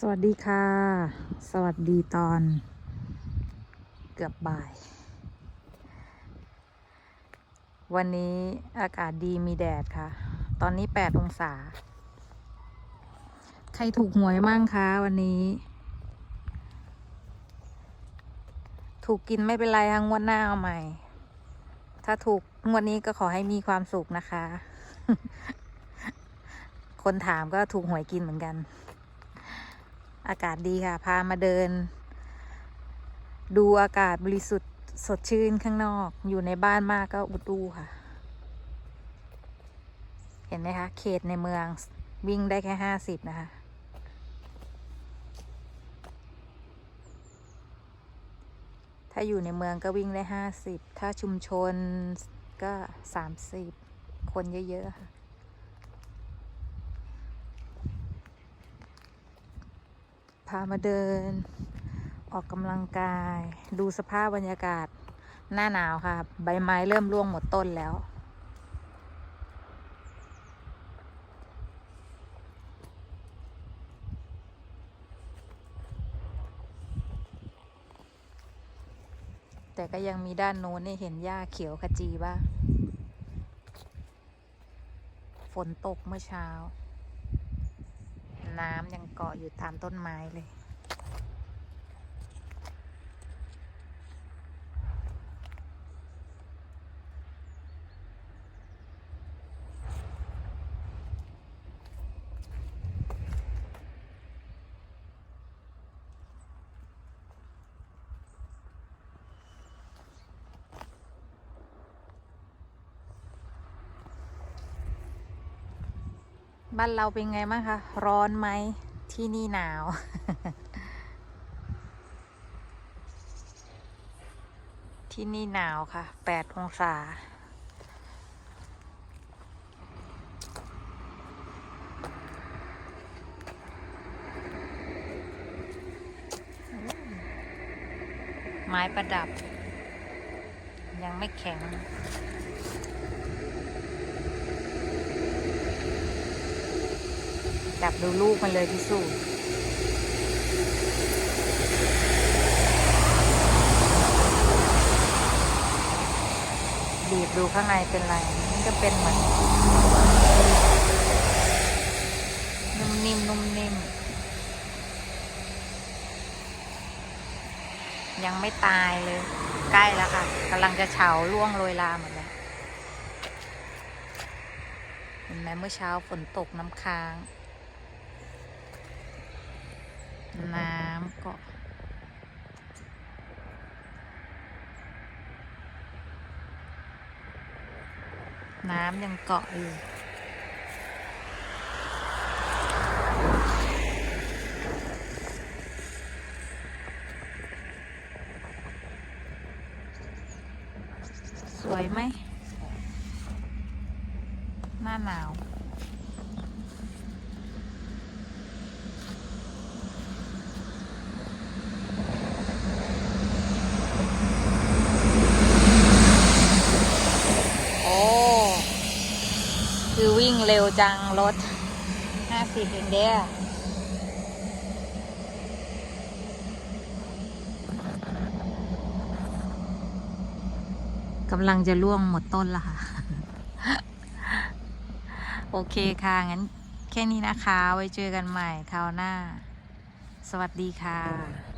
สวัสดีค่ะ สวัสดีตอนเกือบบ่าย วันนี้อากาศดีมีแดดค่ะ ตอนนี้แปดองศา ใครถูกหวยมั่งคะวันนี้ ถูกกินไม่เป็นไรค่ะงวดหน้าเอาใหม่ ถ้าถูกงวดนี้ก็ขอให้มีความสุขนะคะ คนถามก็ถูกหวยกินเหมือนกัน อากาศดีค่ะ พามาเดิน ดูอากาศบริสุทธิ์สดชื่นข้างนอก อยู่ในบ้านมากก็อุดอูค่ะ เห็นไหมคะ เขตในเมืองวิ่งได้แค่ห้าสิบนะคะ ถ้าอยู่ในเมืองก็วิ่งได้ห้าสิบ ถ้าชุมชนก็สามสิบ คนเยอะๆค่ะามาเดิน ออกกำลังกาย ดูสภาพบรรยากาศหน้าหนาวค่ะ ใบไม้เริ่มร่วงหมดต้นแล้ว แต่ก็ยังมีด้านโน้นนี่เห็นหญ้าเขียวขจีบ้าง ฝนตกเมื่อเช้า น้ำยังเกาะอยู่ตามต้นไม้เลย บ้านเราเป็นไงบ้างคะ ร้อนไหมที่นี่หนาว ที่นี่หนาวค่ะแปดองศา ไม้ประดับ ยังไม่แข็ง จับดูลูกมันเลยพี่สู้บีบดูข้างในเป็นไรมันก็เป็นเหมือนนุ่มนิ่มนุ่มนิ่มยังไม่ตายเลย ใกล้แล้วค่ะกำลังจะเฉาล่วงโรยลาหมดแล้วเห็นไหมเมื่อเช้าฝนตกน้ำค้าง น้ำเก็น้ำยังเกาะอยู่สวยไหม หน้าหนาว โอ้ คือวิ่ งเร็วจังรถห้าสิบเองเดียกำลังจะล่วงหมดต้นละค่ะ โอเคค่ะ งั้นแค่นี้นะคะ ไว้เจอกันใหม่คราวหน้า สวัสดีค่ะ